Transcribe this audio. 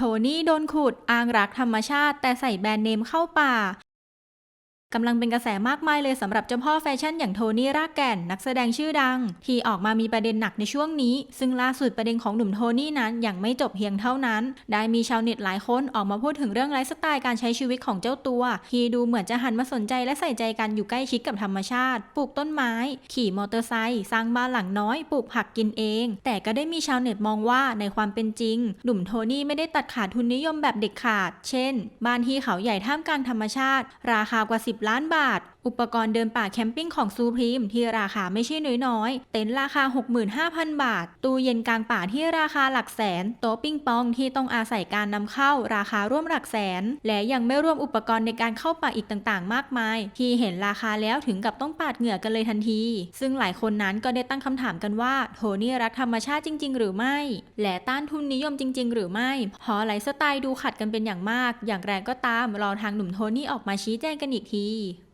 โทนี่โดนขุดอ้างรักธรรมชาติแต่ใส่แบรนด์เนมเข้าป่า กำลังเป็นกระแสมากมายเลยสำหรับเจ้าพ่อแฟชั่นอย่างโทนี่รากแก่นนักแสดงชื่อดัง ที่ออกมามีประเด็นหนักในช่วงนี้ ซึ่งล่าสุดประเด็นของหนุ่มโทนี่นั้นยังไม่จบเพียงเท่านั้น ได้มีชาวเน็ตหลายคนออกมาพูดถึงเรื่องไลฟ์สไตล์การใช้ชีวิตของเจ้าตัว ที่ดูเหมือนจะหันมาสนใจและใส่ใจกันอยู่ใกล้ชิดกับธรรมชาติ ปลูกต้นไม้ ขี่มอเตอร์ไซค์สร้างบ้านหลังน้อยปลูกผักกินเอง แต่ก็ได้มีชาวเน็ตมองว่าในความเป็นจริง หนุ่มโทนี่ไม่ได้ตัดขาดทุนนิยมแบบเด็ดขาด เช่น บ้านที่เขาใหญ่ท่ามกลางธรรมชาติ ราคากว่า10ล้านบาท อุปกรณ์เดินป่าแคมปิ้งของซูพรีมที่ราคาไม่ใช่น้อยๆ เต็นท์ราคา 65,000 บาท ตู้เย็นกลางป่าที่ราคาหลักแสน โต๊ะปิ้งปองที่ต้องอาศัยการนำเข้าราคาร่วมหลักแสน และยังไม่รวมอุปกรณ์ในการเข้าป่าอีกต่างๆ มากมาย ที่เห็นราคาแล้วถึงกับต้องปาดเหงื่อกันเลยทันที ซึ่งหลายคนนั้นก็ได้ตั้งคำถามกันว่าโทนี่รักธรรมชาติจริง ๆ หรือไม่ และต้านทุนนิยมจริง ๆ หรือไม่พราะไลฟ์สไตล์ดูขัดกันเป็นอย่างมาก อย่างแรงก็ตามรอทางหนุ่มโทนี่ออกมาชี้แจงกันอีกที E.